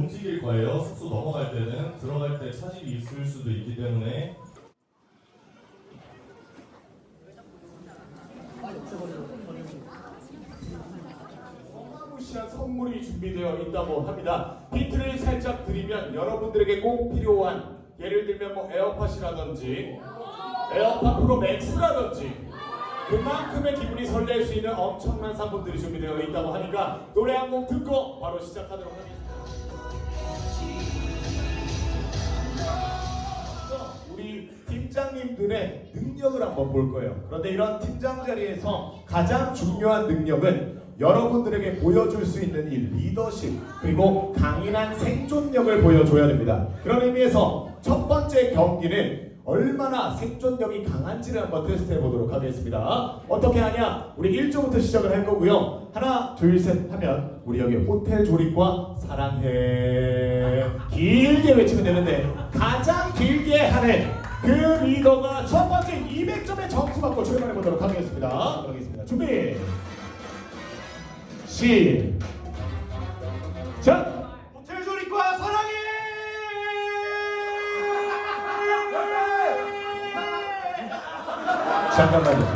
움직일 거예요. 숙소 넘어갈 때는 들어갈 때 차질이 있을 수도 있기 때문에 어마무시한 선물이 준비되어 있다고 합니다. 힌트를 살짝 드리면 여러분들에게 꼭 필요한 예를 들면 뭐 에어팟이라든지 에어팟 프로 맥스라든지 그만큼의 기분이 설렐 수 있는 엄청난 상품들이 준비되어 있다고 하니까 노래 한 곡 듣고 바로 시작하도록 하겠습니다. 우리 팀장님들의 능력을 한번 볼 거예요. 그런데 이런 팀장 자리에서 가장 중요한 능력은 여러분들에게 보여줄 수 있는 이 리더십 그리고 강인한 생존력을 보여줘야 됩니다. 그런 의미에서 첫 번째 경기는 얼마나 생존력이 강한지를 한번 테스트해 보도록 하겠습니다. 어떻게 하냐? 우리 1조부터 시작을 할 거고요. 하나, 둘, 셋 하면 우리 여기 호텔 조립과 사랑해 길게 외치면 되는데 가장 길게 하는 그 리더가 첫 번째 200점의 점수 받고 출발해 보도록 하겠습니다. 하겠습니다. 준비. 시작. 잠깐만요.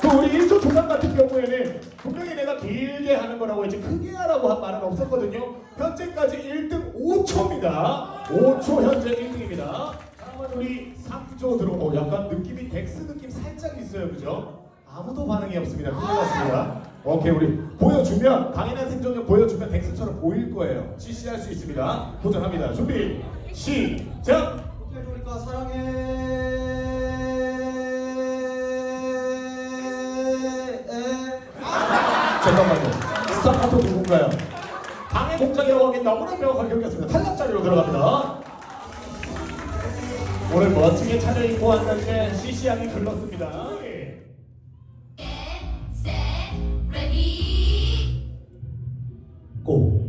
그 우리 1조 조각 같은 경우에는 분명히 내가 길게 하는 거라고 했지 크게 하라고 한 말은 없었거든요. 현재까지 1등 5초입니다. 5초 현재 1등입니다. 다음은 우리 3조 들어. 어, 약간 느낌이 덱스 느낌 살짝 있어요, 그죠? 아무도 반응이 없습니다. 큰일 났습니다. 오케이, 우리 보여주면 강인한 생존력 보여주면 덱스처럼 보일 거예요. CC할 수 있습니다. 도전합니다. 준비, 시작. 조리과 사랑해. 잠깐만요. 스타파트 누군가요? 방해 공작이라고 하긴 너무나 명확하게 경겼습니다. 탈락 자리로 들어갑니다. 오늘 멋지게 차려입고 왔는데 CC양이 글렀습니다. set, ready. 고.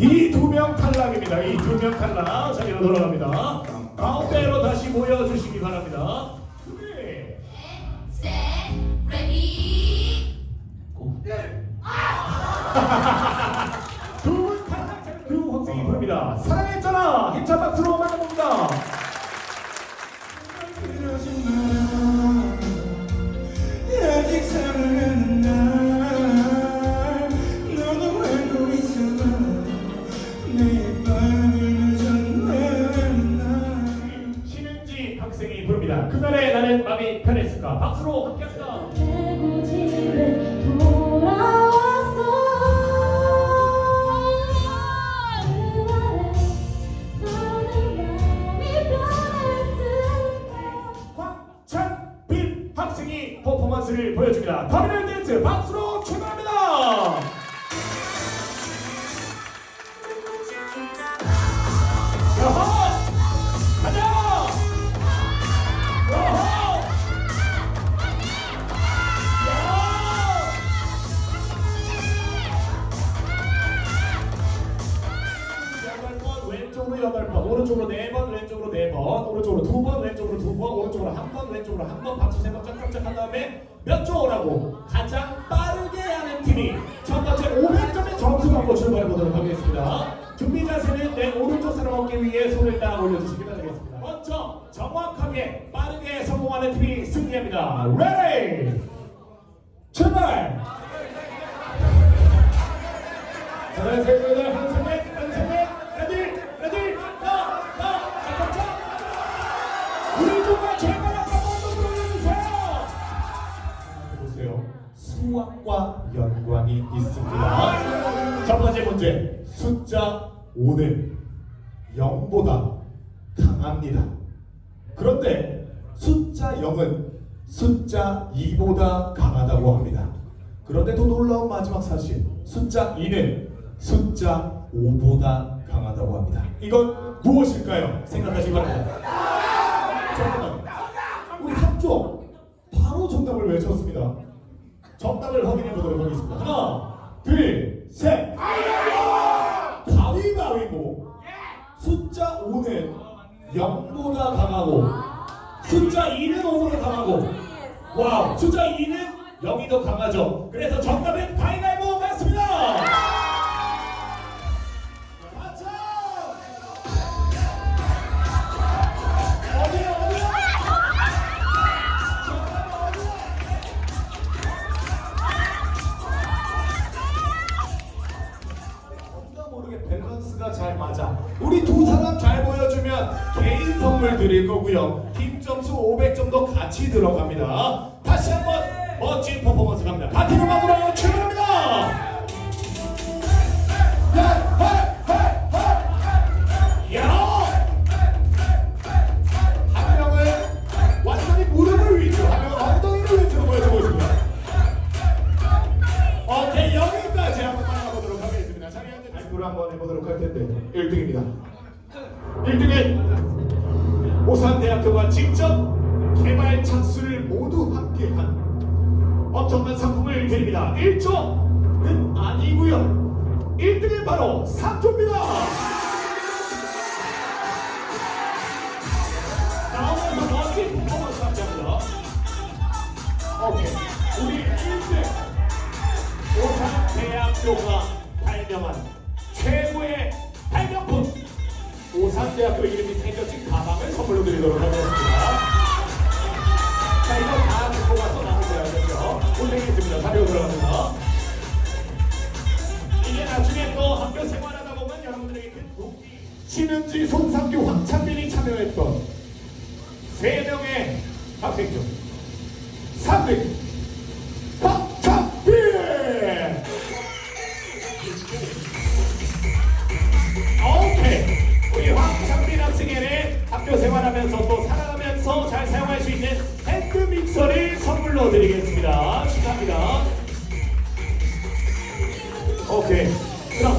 이두명 탈락입니다. 이 두 명 탈락 자리로 돌아갑니다. 가운데로 다시 모여주시기 바랍니다. Ha ha ha! 터미널 댄스 박수로 출발합니다. 여호! 가자! 여호! 야! 여덟 번 왼쪽으로 여덟 번 오른쪽으로 네 번 왼쪽으로 네 번 오른쪽으로 두 번 왼쪽으로 두 번 오른쪽으로 한 번 왼쪽으로 한 번 박수 세번 짝짝짝 한 다음에 몇 초 오라고 가장 빠르게 하는 팀이 첫 번째 500점의 점수 받고 출발해 보도록 하겠습니다. 준비 자세는 내 오른쪽 사람 어깨 위에 손을 딱 올려주시기 바라겠습니다. 먼저 정확하게 빠르게 성공하는 팀이 승리합니다. 레디 출발! 여덟 하 번째 문제. 숫자 5는 0보다 강합니다. 그런데 숫자 0은 숫자 2보다 강하다고 합니다. 그런데 더 놀라운 마지막 사실. 숫자 2는 숫자 5보다 강하다고 합니다. 이건 무엇일까요? 생각하시기 바랍니다. 잠깐만 우리 합조 바로 정답을 외쳤습니다. 정답을 확인해 보도록 하겠습니다. 하나 둘 셋 가위바위보 숫자 5는 0보다 강하고 숫자 2는 5보다 강하고 와우 숫자 2는 0이 더 강하죠. 그래서 정답은 가위바위보 밸런스가 잘 맞아. 우리 두 사람 잘 보여주면 개인 선물 드릴 거고요. 팀 점수 500점도 같이 들어갑니다. 다시 한번 멋진 퍼포먼스 갑니다. 같은 음악으로 출발합니다. 1등은 오산대학교가 직접 개발 착수를 모두 함께한 엄청난 상품을 드립니다. 1조는 아니고요. 1등은 바로 3조입니다. 나오면서 멋진 퍼포먼스 함께합니다. 오케이 우리 1등 오산대학교가 발명한 최고의 발명품 오산대학교 이름이 새겨진 가방을 선물로 드리도록 하겠습니다. 자 이거 다 듣고 가서 나누셔야 되죠. 고생했습니다. 자료 들어갑니다. 이게 나중에 또 학교 생활하다 보면 여러분들에게 큰 신은지, 송상규, 황찬빈이 참여했던 세 명의 학생 중3 드리겠습니다. 축하합니다. 오케이. 그럼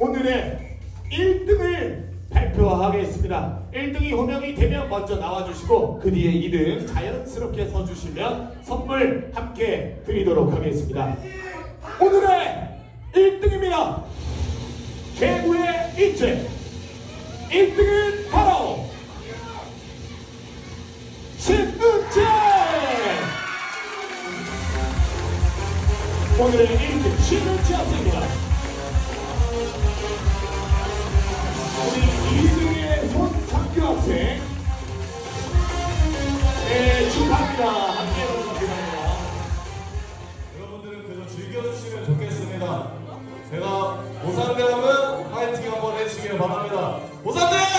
오늘의 1등을 발표하겠습니다. 1등이 호명이 되면 먼저 나와주시고 그 뒤에 2등 자연스럽게 서주시면 선물 함께 드리도록 하겠습니다. 오늘의 1등입니다. 최고의 인재 1등은 바로 신은 오늘의 1등 신은재 학생입니다 우리 2등의 손상규 학생 네 축하합니다 함께 감사합니다 여러분들은 그저 즐겨주시면 좋겠습니다. 제가 오산대학은 파이팅 한번 해주시길 바랍니다. 오산대!